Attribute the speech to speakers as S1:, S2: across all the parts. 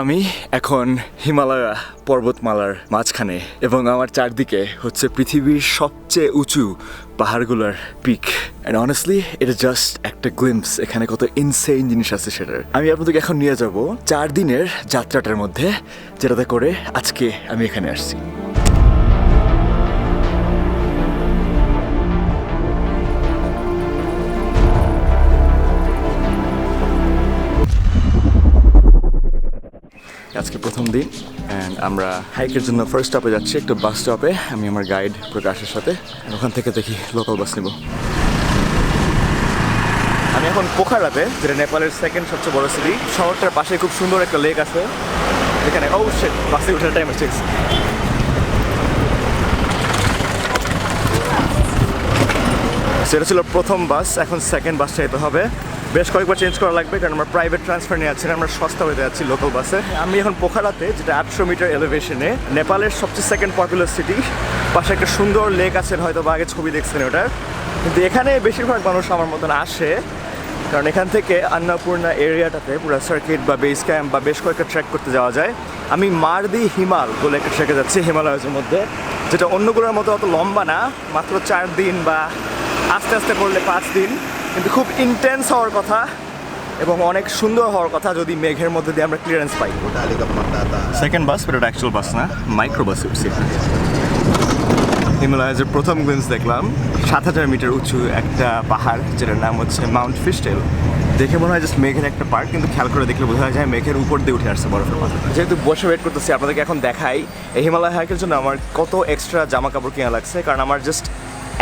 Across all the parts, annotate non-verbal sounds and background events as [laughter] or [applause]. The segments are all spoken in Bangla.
S1: আমি এখন হিমালয়া পর্বতমালার মাঝখানে এবং আমার চারদিকে হচ্ছে পৃথিবীর সবচেয়ে উঁচু পাহাড়গুলোর পিক অ্যান্ড অনেস্টলি এটা জাস্ট একটা গ্লিমস এখানে কত ইনসেইন জিনিস আছে সেটার। আমি আপনাদেরকে এখন নিয়ে যাব চার দিনের যাত্রাটার মধ্যে, যেটাতে করে আজকে আমি এখানে আসছি। আজকে প্রথম দিন অ্যান্ড আমরা হাইকের জন্য ফার্স্ট স্টপে যাচ্ছি, একটা বাস স্টপে আমি আমার গাইড প্রকাশের সাথে ওখান থেকে দেখি লোকাল বাস নেব। আমি এখন পোখারাতে যেটা নেপালের সেকেন্ড সবচেয়ে বড় সিটি শহরটার পাশে খুব সুন্দর একটা লেক আছে। এখানে ও শিট বাসে ওঠার টাইম আছে সেটা ছিল প্রথম বাস এখন সেকেন্ড বাস চাইতে হবে। বেশ কয়েকবার চেঞ্জ করা লাগবে, কারণ আমরা প্রাইভেট ট্রান্সফার নিয়ে যাচ্ছি আমরা সস্তা হয়ে যাচ্ছি লোকাল বাসে আমি এখন পোখারাতে, যেটা আটশো মিটার এলিভেশনে নেপালের সবচেয়ে সেকেন্ড পপুলার সিটি পাশে একটা সুন্দর লেক আছে, হয়তো বা আগে ছবি দেখছেন ওটার কিন্তু এখানে বেশিরভাগ মানুষ আমার মতন আসে, কারণ এখান থেকে অন্নপূর্ণা এরিয়াটাতে পুরো সার্কিট বা বেস ক্যাম্প বা বেশ কয়েকটা ট্র্যাক করতে যাওয়া যায়। আমি মারদি হিমাল বলে একটা ট্রেকে যাচ্ছি, হিমালয়ের মধ্যে, যেটা অন্যগুলোর মতো অত লম্বা না, মাত্র চার দিন বা আস্তে আস্তে করলে পাঁচ দিন। কিন্তু খুব ইন্টেন্স হওয়ার কথা এবং অনেক সুন্দর হওয়ার কথা যদি মেঘের মধ্যে দিয়ে আমরা clearance pi. Second bus but actual bus না মাইক্রো বাসে উঠছি হিমালয়ের প্রথম গ্লিন্স দেখলাম সাত হাজার মিটার উঁচু একটা পাহাড় যেটার নাম হচ্ছে মাউন্ট ফিস্টেল দেখে মনে হয় জাস্ট মেঘের একটা পার্ক কিন্তু খেয়াল করে দেখলে বোঝা যায় মেঘের উপর দিয়ে উঠে আসছে বরফের মাথা যেহেতু বসে ওয়েট করতেছি আপনাদেরকে এখন দেখাই এই হিমালয় হাইকের জন্য আমার কত এক্সট্রা জামা কাপড় কেনা লাগছে কারণ আমার জাস্ট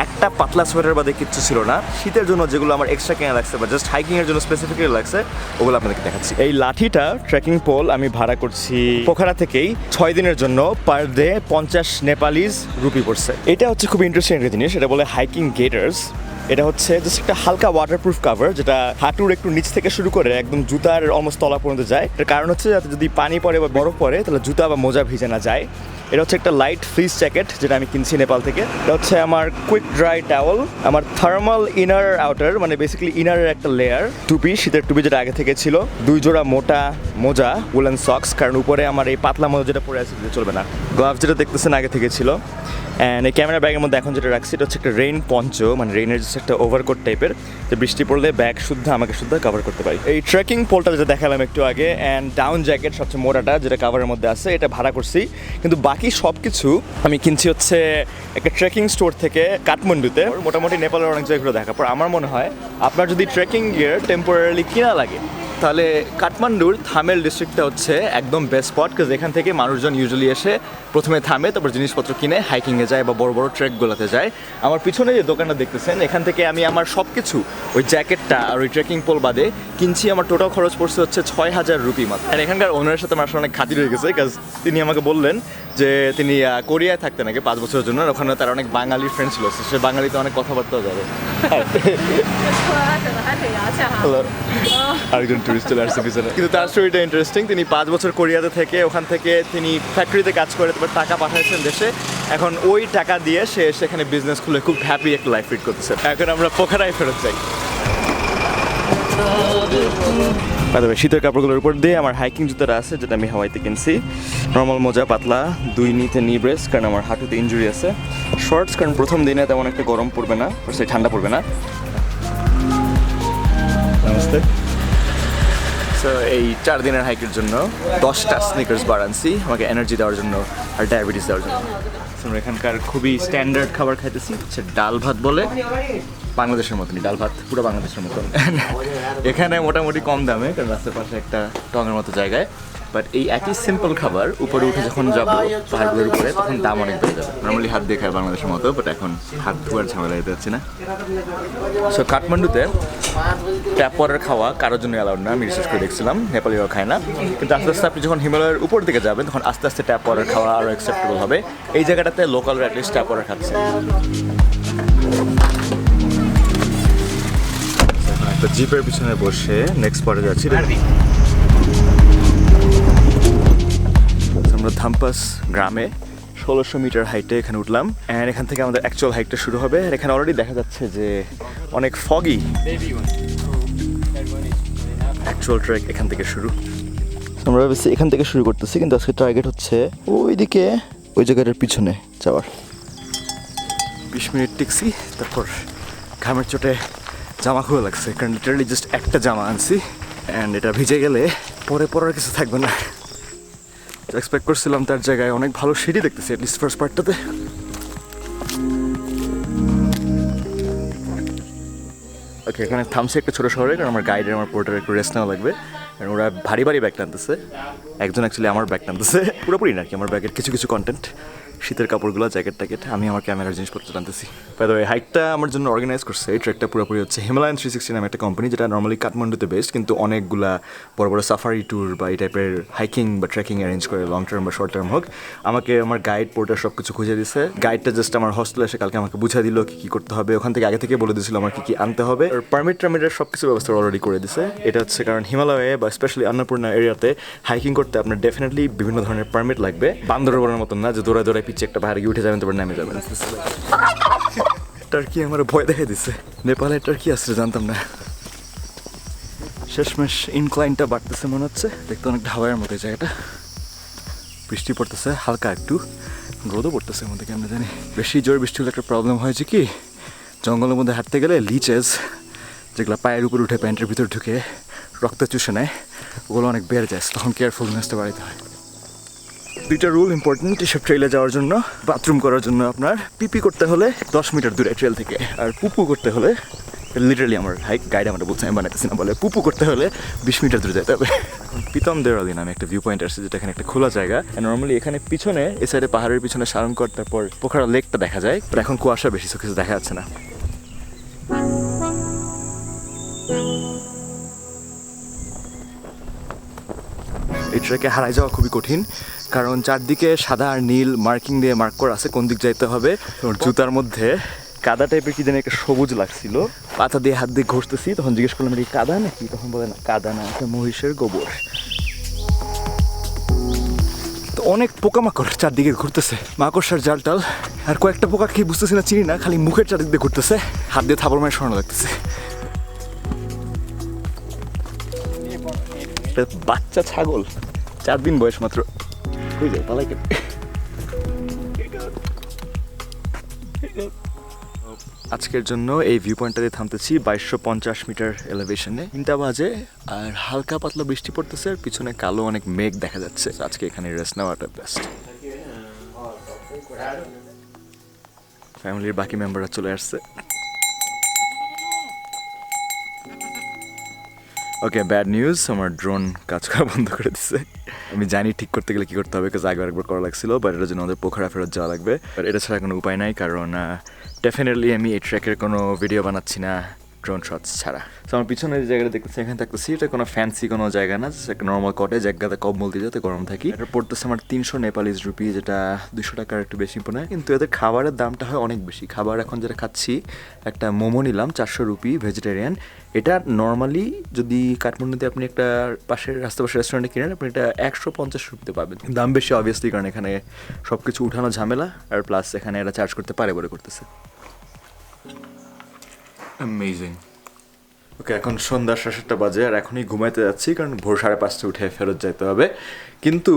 S1: একটা পাতলা সোয়েটার বাদে কিচ্ছু ছিল না। শীতের জন্য যেগুলো আমার এক্সট্রা কেনা লাগছে বা জাস্ট হাইকিং এর জন্য স্পেসিফিক্যালি লাগছে, ওগুলো আপনাদেরকে দেখাচ্ছি। এই লাঠিটা ট্রেকিং পোল আমি ভাড়া করছি পোখারা থেকেই ছয় দিনের জন্য পার ডে পঞ্চাশ নেপালিজ রুপি পড়ছে। এটা হচ্ছে খুব ইন্টারেস্টিং একটা জিনিস, এটা বলে হাইকিং গেটার্স এটা হচ্ছে জাস্ট একটা হালকা ওয়াটারপ্রুফ কাভার যেটা হাঁটুর একটু নিচ থেকে শুরু করে একদম জুতার অলমোস্ট তলা পর্যন্ত যায়। এর কারণ হচ্ছে যাতে যদি পানি পড়ে বা বরফ পড়ে, তাহলে জুতা বা মোজা ভিজে না যায়। এটা হচ্ছে একটা লাইট ফ্রিজ জ্যাকেট যেটা আমি কিনছি নেপাল থেকে। এটা হচ্ছে আমার কুইক ড্রাই টাওয়াল আমার থার্মাল ইনার আউটার মানে বেসিক্যালি ইনারের একটা লেয়ার টুপি, শীতের টুপি যেটা আগে থেকে ছিল। দুই জোড়া মোটা মোজা উলেন সক্স কারণ উপরে আমার এই পাতলা মোজা যেটা পরে আছে চলবে না। গ্লাভস যেটা দেখতেছেন আগে থেকে ছিল। অ্যান্ড এই ক্যামেরা ব্যাগের মধ্যে এখন যেটা রাখছি, এটা হচ্ছে একটা রেইন পঞ্চ মানে রেইনের জাস্ট একটা ওভারকোট টাইপের যে বৃষ্টি পড়লে ব্যাগ শুদ্ধ, আমাকে শুদ্ধ কভার করতে পারি। এই ট্রেকিং পোলটা যেটা দেখালাম একটু আগে অ্যান্ড ডাউন জ্যাকেট সবচেয়ে মোটাটা যেটা কাভারের মধ্যে আছে, এটা ভাড়া করছি। কিন্তু বাকি সব কিছু আমি কিনছি হচ্ছে একটা ট্রেকিং স্টোর থেকে কাঠমান্ডুতে। মোটামুটি নেপালের অনেক জায়গাগুলো দেখা পর আমার মনে হয় আপনার যদি ট্রেকিং গিয়ার টেম্পোরারি কিনা লাগে তাহলে কাঠমান্ডুর থামেল ডিস্ট্রিক্টটা হচ্ছে একদম বেস্ট স্পট কাজ এখান থেকে মানুষজন ইউজুয়ালি এসে প্রথমে থামে, তারপর জিনিসপত্র কিনে হাইকিংয়ে যায় বা বড় বড় ট্রেকগুলোতে যায়। আমার পিছনে যে দোকানটা দেখতেছেন, এখান থেকে আমি আমার সব কিছু ওই জ্যাকেটটা আর ওই ট্রেকিং পোল বাদে কিনছি, আমার টোটাল খরচ পড়ছে হচ্ছে ছয় হাজার রুপি মাত্র। আর এখানকার ওনারের সাথে আমার আসলে অনেক খাতির হয়ে গেছে কাজ তিনি আমাকে বললেন যে তিনি কোরিয়ায় থাকতেন আগে পাঁচ বছরের জন্য ওখানে তার অনেক বাঙালি ফ্রেন্ড ছিল সে বাঙালিতে অনেক কথাবার্তাও যাবে. আরেকজন টুরিস্ট চলে আসছে পিছনে। কিন্তু তার স্টোরিটা ইন্টারেস্টিং তিনি পাঁচ বছর কোরিয়াতে থেকে ওখান থেকে তিনি ফ্যাক্টরিতে কাজ করে তারপর টাকা পাঠাইছেন দেশে। এখন ওই টাকা দিয়ে সে সেখানে বিজনেস খুলে খুব হ্যাপি একটা লাইফ লিড করতেছে। এখন আমরা পোখারায় ফেরত যাই। বাদ শীতের কাপড়গুলোর উপর দিয়ে আমার হাইকিং জুতোটা আছে যেটা আমি হাওয়াইতে কিনছি। নর্মাল মোজা পাতলা দুই নিতে নি ব্রেস কারণ আমার হাঁটুতে ইঞ্জুরি আছে। শর্টস কারণ প্রথম দিনে তেমন একটা গরম পড়বে না সে ঠান্ডা পড়বে না। নমস্তে সো এই চার দিনের হাইকের জন্য দশটা স্নিকার্স বার আনছি আমাকে এনার্জি দেওয়ার জন্য আর ডায়াবেটিস দেওয়ার জন্য। আমরা এখানকার খুবই স্ট্যান্ডার্ড খাবার খাইতেছি হচ্ছে ডাল ভাত বলে। বাংলাদেশের মতনই, ডাল ভাত পুরো বাংলাদেশের মতন। এখানে মোটামুটি কম দামে, কারণ রাস্তার পাশে একটা টঙের মতো জায়গায়। বাট এই একই সিম্পল খাবার, উপরে উঠে যখন যাব পাহাড়গুলোর উপরে, তখন দাম অনেক বেড়ে যাবে। নর্মালি হাত দিয়ে খায় বাংলাদেশের মতো বাট এখন হাত ধোয়ার ঝামেলা যেতে হচ্ছে না। সো কাঠমান্ডুতে ট্যাপ ওয়াটার খাওয়া কারোর জন্য অ্যালাউড না, আমি রিসার্চ করে দেখছিলাম, নেপালিরাও খায় না। কিন্তু আস্তে আস্তে আপনি যখন হিমালয়ের উপর দিকে যাবেন, তখন আস্তে আস্তে ট্যাপ ওয়াটার খাওয়া আরও অ্যাকসেপ্টেবল হবে। এই জায়গাটাতে লোকাল অ্যাটলিস্ট ট্যাপ ওয়াটার খাচ্ছে। একটা জিপের পিছনে বসে নেক্সট পরে যাচ্ছি। আমরা ধাম্পাস গ্রামে ষোলোশো মিটার হাইটে এখানে উঠলাম। অ্যান্ড এখান থেকে আমাদের অ্যাকচুয়াল হাইটটা শুরু হবে। আর এখানে অলরেডি দেখা যাচ্ছে যে অনেক ফগি অ্যাকচুয়াল ট্রেক এখান থেকে শুরু। আমরা বেশি এখান থেকে শুরু করতেছি কিন্তু আজকে টার্গেট হচ্ছে ওইদিকে ওই জায়গাটার পিছনে যাওয়ার। বিশ মিনিট টিকছি তারপর ঘামের চোটে জামা খুলে লাগছে, কারণ লিটারালি জাস্ট একটা জামা আনছি অ্যান্ড এটা ভিজে গেলে পরে পরার কিছু থাকবে না। এক্সপেক্ট করছিলাম তার জায়গায় অনেক ভালো সিঁড়ি দেখতেছি অ্যাটলিস্ট ফার্স্ট পার্টটাতে ওকে এখানে থামছে একটা ছোটো শহরে, কারণ আমার গাইডের আমার পোর্টার একটু রেস্ট নেওয়া লাগবে। কারণ ওরা ভারী ভারী ব্যাগ টানতেছে। একজন অ্যাকচুয়ালি আমার ব্যাগ টানতেছে। পুরোপুরি না আর কি আমার ব্যাগের কিছু কিছু কন্টেন্ট শীতের কাপড়গুলো জ্যাকেট ট্যাকেট আমি আমার ক্যামেরার জিনিসপত্র টানতেছি। বাই হাইকটা আমার জন্য অর্গানাইজ করছে। এই ট্রেকটা পুরোপুরি হচ্ছে হিমালয়ান থ্রি সিক্সটি নামে একটা কোম্পানি যেটা নর্মালি কাঠমান্ডুতে বেস্ট কিন্তু অনেকগুলা বড় বড় সাফারি ট্যুর বা এই টাইপের হাইকিং বা ট্রেকিং অ্যারেঞ্জ করে লং টার্ম বা শর্ট টার্ম হোক, আমাকে আমার গাইড পোর্টার সব কিছু খুঁজে দিছে। গাইডটা জাস্ট আমার হস্টেলে এসে কালকে আমাকে বুঝা দিল কি কি করতে হবে। ওখান থেকে আগে থেকে বলে দিয়েছিল আমার কি কি আনতে হবে। আর পারমিট টার্মিটের সব কিছু ব্যবস্থা অলরেডি করে দিছে। এটা হচ্ছে কারণ হিমালয়ে বা স্পেশালি অন্নপূর্ণা এরিয়াতে হাইকিং করতে আপনার ডেফিনেটলি বিভিন্ন ধরনের পারমিট লাগবে। বান্দরবনের মতন না যে দৌড়ায় দৌড়ায় পিছিয়ে একটা পাহাড়ে উঠে যাবেন, তারপর নেমে যাবেন। টার্কি আমার ভয় দেখে দিচ্ছে নেপালে টার্কি আসছে জানতাম না। শেষমেশ ইনক্লাইনটা বাড়তেছে মনে হচ্ছে। দেখতে অনেক ঢাওয়ার মতো জায়গাটা। বৃষ্টি পড়তেছে, হালকা একটু। রোদও পড়তেছে মধ্যে, কেমন জানি। বেশি জোর বৃষ্টি হলে একটা প্রবলেম হয়েছে কি, জঙ্গলের মধ্যে হাঁটতে গেলে লিচেস যেগুলো পায়ের উপর উঠে প্যান্টের ভিতর ঢুকে রক্ত চুষে নেয়, ওগুলো অনেক বেড়ে যায়। তখন কেয়ারফুলনেসটা বাড়িতে হয়। দুইটা রুল ইম্পর্টেন্ট এসব ট্রেলে যাওয়ার জন্য বাথরুম করার জন্য আপনার পিপি করতে হলে দশ মিটার দূরে ট্রেল থেকে, আর পুপু করতে হলে লিটারালি আমার হাইক গাইড আমার বলছে, আমি বানাইতেছি না বলে। পুপু করতে হলে বিশ মিটার দূরে যেতে হবে। পিতম দেওয়ালি নামে একটা ভিউ পয়েন্ট আসছে, যেটা এখানে একটা খোলা জায়গা। নর্মালি এখানে পিছনে, এ সাইডে পাহাড়ের পিছনে সারণ সারঙ্কর তারপর পোখরা লেকটা দেখা যায় এখন কুয়াশা বেশি কিছু দেখা যাচ্ছে না। এই ট্রেকে হারাই যাওয়া খুবই কঠিন কারণ চারদিকে সাদা আর নীল মার্কিং দিয়ে মার্ক করা আছে কোন দিক যাইতে হবে। তোর জুতার মধ্যে কাদা টাইপের কি যেন একটা সবুজ লাগছিল। পাতা দিয়ে হাত দিয়ে ঘষতেছি তখন জিজ্ঞেস করলাম এটা কাদা নাকি? তখন বলে না কাদা না একটা মহিষের গোবর। তো অনেক পোকামাকড় চারদিকে ঘুরতেছে মাকড়সার জাল টাল আর কয়েকটা পোকা কি বুঝতেছি না চিনি না খালি মুখের চারদিক দিয়ে ঘুরতেছে। হাত দিয়ে থাপড় মায়ের সরানো লাগতেছে। বাচ্চা ছাগল। চার দিন বয়স মাত্র। যায় পালাই কেটে আজকের জন্য এই ভিউ পয়েন্টটাতে থামতেছি বাইশশো পঞ্চাশ মিটার এলিভেশনে তিনটা বাজে আর হালকা পাতলা বৃষ্টি পড়তেছে আর পিছনে কালো অনেক মেঘ দেখা যাচ্ছে। আজকে এখানে রেস্ট নেওয়াটা বেস্ট ফ্যামিলির বাকি মেম্বাররা চলে আসছে। ওকে ব্যাড নিউজ আমার ড্রোন কাজ করা বন্ধ করে দিচ্ছে আমি জানি ঠিক করতে গেলে কি করতে হবে কাজ আগে একবার করা লাগছিল বাট এটার জন্য আমাদের পোখরা ফেরত যাওয়া লাগবে। বাট এটা ছাড়া কোনো উপায় নাই, কারণ ডেফিনেটলি আমি এই ট্র্যাকের কোনো ভিডিও বানাচ্ছি না। ড্রোন শটস ছাড়া। তো আমার পিছনে যে জায়গাটা দেখতেছি, এখানে থাকতেছি, এটা কোনো ফ্যান্সি কোনো জায়গা না একটা নর্মাল কটেজ এক গাদা কম্বল দিয়ে যাতে গরম থাকি। এটা পড়তেছে আমার তিনশো নেপালিজ রুপি যেটা দুশো টাকার একটু বেশি পড়ে কিন্তু এদের খাবারের দামটা হয় অনেক বেশি। খাবার এখন যেটা খাচ্ছি, একটা মোমো নিলাম, চারশো রুপি ভেজিটেরিয়ান এটা নর্মালি যদি কাঠমান্ডুতে আপনি একটা পাশের রাস্তা পাশে রেস্টুরেন্টে কিনেন, আপনি এটা একশো পঞ্চাশ রুপিতে পাবেন। দাম বেশি অবভিয়াসলি কারণ এখানে সব কিছু উঠানো ঝামেলা, আর প্লাস এখানে এরা চার্জ করতে পারে বলে করতেছে। অ্যামেজিং ওকে এখন সন্ধ্যা সাড়ে সাতটা বাজে আর এখনই ঘুমাইতে যাচ্ছি কারণ ভোর সাড়ে পাঁচটা উঠে ফেরত যেতে হবে। কিন্তু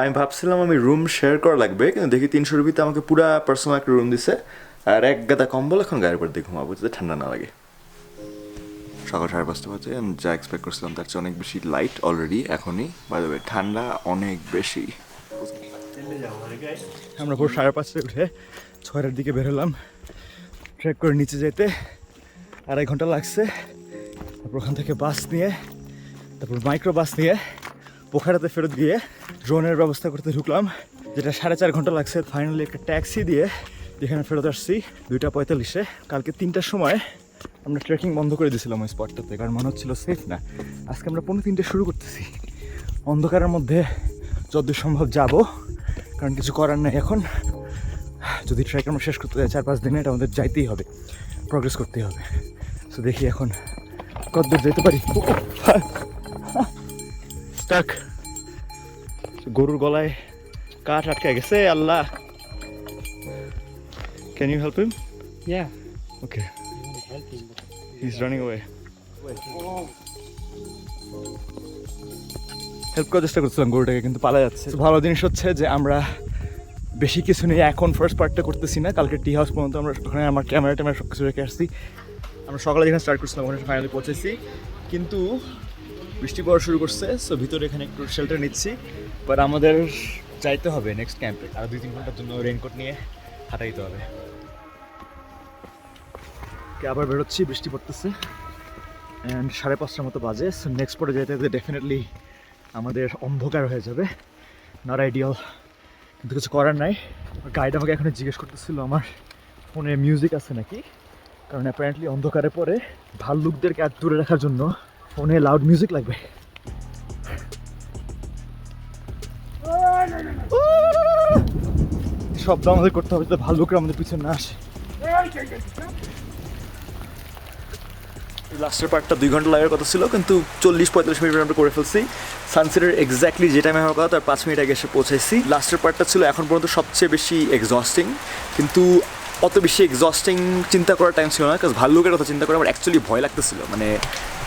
S1: আমি ভাবছিলাম আমি রুম শেয়ার করা লাগবে কিন্তু দেখি তিনশো রুপিতে আমাকে পুরা পার্সোনাল একটা রুম দিছে। আর এক গাদা কম্বল এখন গায়ের উপর দিয়ে ঘুমাবো যাতে ঠান্ডা না লাগে। সকাল সাড়ে পাঁচটা বাজে আমি যা এক্সপেক্ট করছিলাম তার চেয়ে অনেক বেশি লাইট অলরেডি এখনই। বাই দ্য ঠান্ডা অনেক বেশি। আমরা ভোর সাড়ে পাঁচটায় উঠে ছয়টার দিকে বেরোলাম ট্রেক করে নিচে যেতে আড়াই ঘণ্টা লাগছে। তারপর ওখান থেকে বাস নিয়ে, তারপর মাইক্রো বাস নিয়ে পোখারাতে ফেরত গিয়ে ড্রোনের ব্যবস্থা করতে ঢুকলাম, যেটা সাড়ে চার ঘণ্টা লাগছে। ফাইনালি একটা ট্যাক্সি দিয়ে যেখানে ফেরত আসছি, দুইটা পঁয়তাল্লিশে। কালকে তিনটার সময় আমরা ট্রেকিং বন্ধ করে দিয়েছিলাম ওই স্পটটাতে কারণ মনে হচ্ছিল সেফ না। আজকে আমরা পনেরো তিনটে শুরু করতেছি। অন্ধকারের মধ্যে যতদূর সম্ভব যাব, কারণ কিছু করার নেই এখন। যদি ট্রেক আমরা শেষ করতে চাই চার পাঁচ দিনে এটা আমাদের যাইতেই হবে। প্রগ্রেস করতে হবে। তো দেখি এখন কতদূর যেতে পারি। স্টাক গরুর গলায় কাঠ আটকে গেছে Allah. Can you help him
S2: Yeah.
S1: Okay is running away help করার চেষ্টা করছিলাম গরুটাকে কিন্তু পালা যাচ্ছে। ভালো জিনিস হচ্ছে যে আমরা বেশি কিছু নেই, এখন ফার্স্ট পার্টটা করতেছি না, কালকে টি হাউস পর্যন্ত আমরা ওখানে আমার ক্যামেরা ট্যামেরা সব কিছু রেখে আসছি। আমরা সকালে যেখানে স্টার্ট করছিলাম, ওখানে ফাইনালি পৌঁছেছি। কিন্তু বৃষ্টি পড়া শুরু করছে সো ভিতরে এখানে একটু শেল্টার নিচ্ছি। বাট আমাদের যাইতে হবে নেক্সট ক্যাম্পে আর দুই তিন ঘণ্টার জন্য রেইনকোট নিয়ে হাঁটাইতে হবে। আবার বেরোচ্ছি, বৃষ্টি পড়তেছে। অ্যান্ড সাড়ে পাঁচটার মতো বাজে সো নেক্সট পরে যেতে যেতে ডেফিনেটলি আমাদের অন্ধকার হয়ে যাবে। নট আইডিয়াল কিন্তু কিছু করার নাই। গাইড আমাকে এখন জিজ্ঞেস করতেছিল, আমার ফোনে মিউজিক আছে নাকি? কারণ অ্যাপারেন্টলি অন্ধকারে পরে ভাল্লুকদেরকে আর দূরে রাখার জন্য ফোনে লাউড মিউজিক লাগবে। শব্দ আমাদের করতে হবে যাতে ভাল্লুকরা আমাদের পিছনে না আসে। লাস্টের পার্টটা দুই ঘণ্টা লাগার কথা ছিল, কিন্তু চল্লিশ পঁয়তাল্লিশ মিনিট আমরা করে ফেলছি। সানসেটের এক্স্যাক্টলি যে টাইমে হওয়ার কথা, তার পাঁচ মিনিট আগে এসে পৌঁছাইছি। লাস্টের পার্টটা ছিল এখন পর্যন্ত সবচেয়ে বেশি এক্সস্টিং কিন্তু অত বেশি এক্সস্টিং চিন্তা করার টাইম ছিল না কারণ ভাল্লুকের কথা চিন্তা করে আমার অ্যাকচুয়ালি ভয় লাগতেছিল। মানে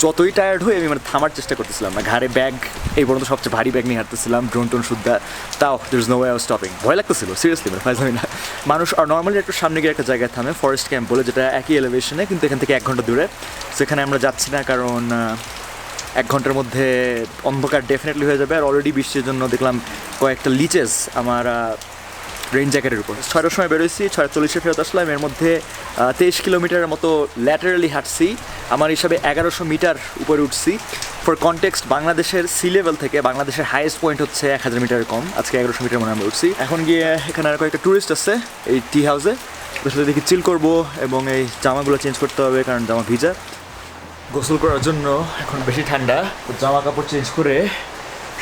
S1: যতই টায়ার্ড হয়ে আমি মানে থামার চেষ্টা করতেছিলাম। না ঘাড়ে ব্যাগ এই পর্যন্ত সবচেয়ে ভারী ব্যাগ নিয়ে হাঁটতেছিলাম ড্রোন টোন শুদ্ধা। তাও there is no way stopping ভয় লাগতেছিল সিরিয়াসলি মানে ফাইজ না। মানুষ আর নর্মালি একটু সামনে গিয়ে একটা জায়গায় থামে ফরেস্ট ক্যাম্প বলে, যেটা একই এলিভেশনে কিন্তু এখান থেকে এক ঘণ্টা দূরে। সেখানে আমরা যাচ্ছি না, কারণ এক ঘণ্টার মধ্যে অন্ধকার ডেফিনেটলি হয়ে যাবে। আর অলরেডি বৃষ্টির জন্য দেখলাম কয়েকটা লিচেস আমার রেইন জ্যাকেটের উপর। ছয়টার সময় বেরোইছি ছয় চল্লিশে ফেরত আসলাম। এর মধ্যে তেইশ কিলোমিটারের মতো ল্যাটারালি হাঁটছি। আমার হিসাবে এগারোশো মিটার উপরে উঠছি। ফর কনটেক্সট বাংলাদেশের সি লেভেল থেকে বাংলাদেশের হাইয়েস্ট পয়েন্ট হচ্ছে এক হাজার মিটারের কম। আজকে এগারোশো মিটার মনে আমরা উঠছি। এখন গিয়ে এখানে আর কয়েকটা টুরিস্ট আছে এই টি হাউসে সাথে দেখি চিল করব এবং এই জামাগুলো চেঞ্জ করতে হবে, কারণ জামা ভিজা। গোসল করার জন্য এখন বেশি ঠান্ডা জামা কাপড় চেঞ্জ করে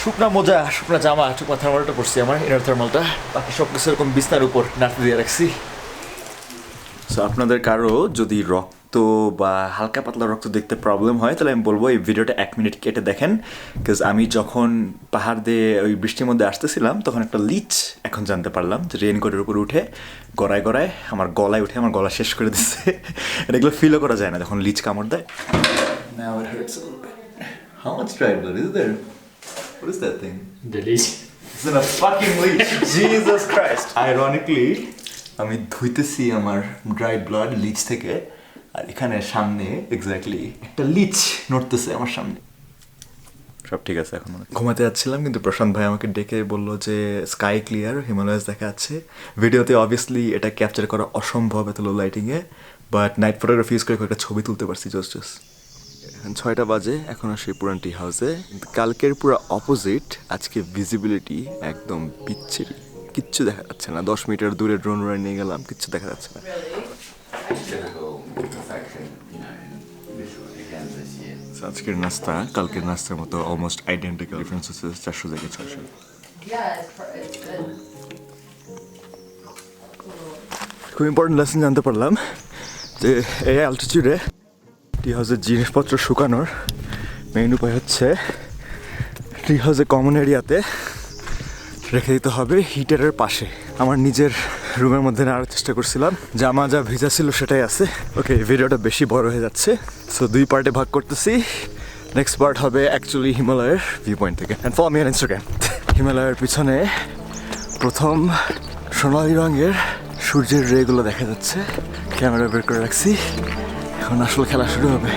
S1: শুকনা মোজা, শুকনা জামা শুকনা থার্মালটা পরছি আমার ইনার থার্মালটা বাকি সব কিছু এরকম বিস্তার উপর নাড়তে দিয়ে রাখছি। সো আপনাদের কারও যদি রক্ত বা হালকা পাতলা রক্ত দেখতে প্রবলেম হয় তাহলে আমি বলব এই ভিডিওটা এক মিনিট কেটে দেখেন বিকজ আমি যখন পাহাড় দিয়ে ওই বৃষ্টির মধ্যে আসতেছিলাম তখন একটা লিচ এখন জানতে পারলাম যে রেইনকোটের উপর উঠে গড়ায় গড়ায় আমার গলায় উঠে আমার গলা শেষ করে দিচ্ছে [laughs] এটা এগুলো ফিলও করা যায় না যখন লিচ কামড় দেয় Now it hurts a little bit. How much dry blood is there? What is that thing?
S2: Delete.
S1: It's in a fucking leech. [laughs] Jesus Christ. Ironically, আমি ধুইতেছি আমার ড্রাই ব্লাড লিচ থেকে আর এখানে সামনে এক্স্যাক্টলি একটা লিচ নড়তেছে আমার সামনে। সব ঠিক আছে এখন ঘুমাতে যাচ্ছিলাম কিন্তু প্রশান্ত ভাই আমাকে ডেকে বলল যে স্কাই ক্লিয়ার হিমালয়াস দেখা যাচ্ছে। ভিডিওতে অবভিয়াসলি এটা ক্যাপচার করা অসম্ভব এত লো লাইটিংয়ে বাট নাইট ফটোগ্রাফি ইউজ করে কয়েকটা ছবি তুলতে পারছি জোস জোস এখন ছয়টা বাজে এখন সেই পুরান টি হাউসে কালকের পুরো অপোজিট আজকে ভিজিবিলিটি একদম বিচ্ছিরি। কিচ্ছু দেখা যাচ্ছে না দশ মিটার দূরে ড্রোন উড়ে নিয়ে গেলাম কিচ্ছু দেখা যাচ্ছে না। আজকের নাস্তা, কালকের নাস্তার মতো অলমোস্ট আইডেন্টিক্যাল ডিফারেন্স হচ্ছে চারশো থেকে
S3: good.
S1: খুব ইম্পর্টেন্ট লেসন জানতে পারলাম যে এই অ্যালটিচিউডে টি হাউসের জিনিসপত্র শুকানোর মেইন উপায় হচ্ছে টি হাউসে কমন এরিয়াতে রেখে দিতে হবে হিটারের পাশে আমার নিজের রুমের মধ্যে নেওয়ার চেষ্টা করছিলাম। জামা যা ভিজা ছিল সেটাই আছে। ওকে ভিডিওটা বেশি বড় হয়ে যাচ্ছে। সো দুই পার্টে ভাগ করতেছি। নেক্সট পার্ট হবে অ্যাকচুয়ালি হিমালয়ের ভিউ পয়েন্ট থেকে। And follow me on Instagram হিমালয়ের পিছনে প্রথম সোনালি রঙের সূর্যের রেগুলো দেখা যাচ্ছে। ক্যামেরা বের করে রাখছি। এখন আসল খেলা শুরু হবে।